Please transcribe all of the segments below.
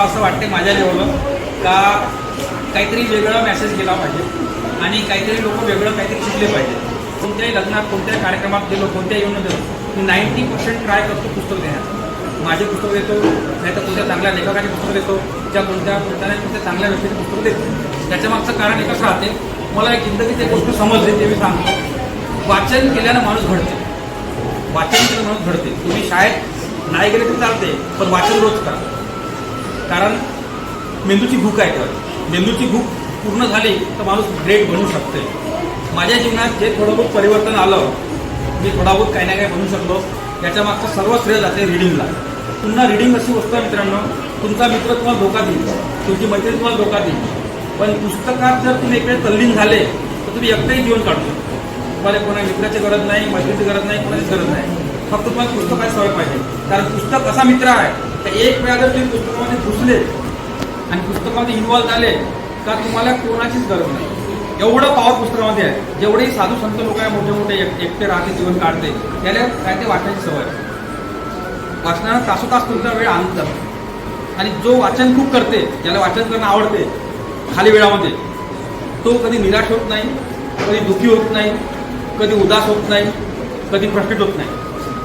असं वाटते माझ्या लेवलं का काहीतरी वेगळा मेसेज गेला पाहिजे आणि काहीतरी लोक वेगळं काहीतरी शिकले पाहिजे. कोणत्याही लग्नात कोणत्याही कार्यक्रमात गेलो कोणत्याही येऊन गेलो मी नाईन्टी पर्सेंट ट्राय करतो पुस्तक देण्याचं माझे पुस्तक देतो नाही तर कोणत्या चांगल्या लेखकाचे पुस्तक देतो ज्या कोणत्या कोणत्या कोणत्या चांगल्या व्यक्तीचे पुस्तक देतो. त्याच्यामागचं कारण एकच राहते मला एक जिंदगीची गोष्ट समजली ते मी सांगतो. वाचन केल्यानं माणूस घडते. वाचन केलं माणूस घडते. तुम्ही शाळेत नाही गेले तरी चालते पण वाचन रोज करा. कारण मेंदूची भूक आहे तर मेंदूची भूक पूर्ण झाली तर माणूस ग्रेट बनू शकते माझ्या जीवनात जे थोडं बहुत परिवर्तन आलं मी थोडा बहुत काही ना काही बनू शकलो याच्यामागचं सर्व श्रेय जाते रिडिंगला पुन्हा रिडिंग अशी वस्तू आहे मित्रांनो तुमचा मित्र तुम्हाला धोका देईल. तुमची मैत्री तुम्हाला धोका देईल. पण पुस्तकात जर तुम्ही इकडे तल्लीन झाले तर तुम्ही एकटंही जीवन काढू शकता. तुम्हाला कोणा मित्राची गरज नाही मैत्रीची गरज नाही कोणाची गरज नाही. फक्त तुम्हाला पुस्तकाची सवय पाहिजे. कारण पुस्तक असा मित्र आहे तर एक वेळा जर तुम्ही पुस्तकामध्ये घुसले आणि पुस्तकामध्ये इन्व्हॉल्व झाले तर तुम्हाला कोणाचीच गरज नाही. एवढं पॉवर पुस्तकामध्ये आहे. जेवढे साधू संत लोक आहे मोठे मोठे एक- एकटे राहते जीवन काढते त्याला काय ते वाचण्याची सवय आहे. वाचनाला तासोतास तुमचा वेळ आणतात आणि जो वाचन खूप करते ज्याला वाचन करणं आवडते खाली वेळामध्ये तो कधी निराश होत नाही कधी दुःखी होत नाही कधी उदास होत नाही कधी फ्रस्ट्रेट होत नाही.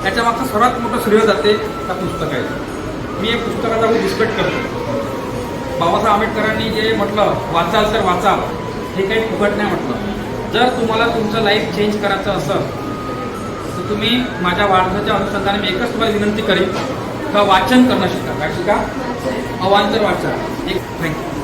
त्याच्या मागचं सर्वात मोठं श्रेय जाते त्या पुस्तक आहे मी एक पुस्तकाचा खूप रिस्पेक्ट करतो. बाबासाहेब आंबेडकरांनी जे म्हटलं वाचाल तर वाचाल हे काही फुकट नाही म्हटलं. जर तुम्हाला तुमचं लाईफ चेंज करायचं असेल तर तुम्ही माझ्या वाढताच्या अनुषंगाने मी एकच तुम्हाला विनंती करेन का वाचन करणं शिका. काय शिका अवांतर वाचा. एक थँक्यू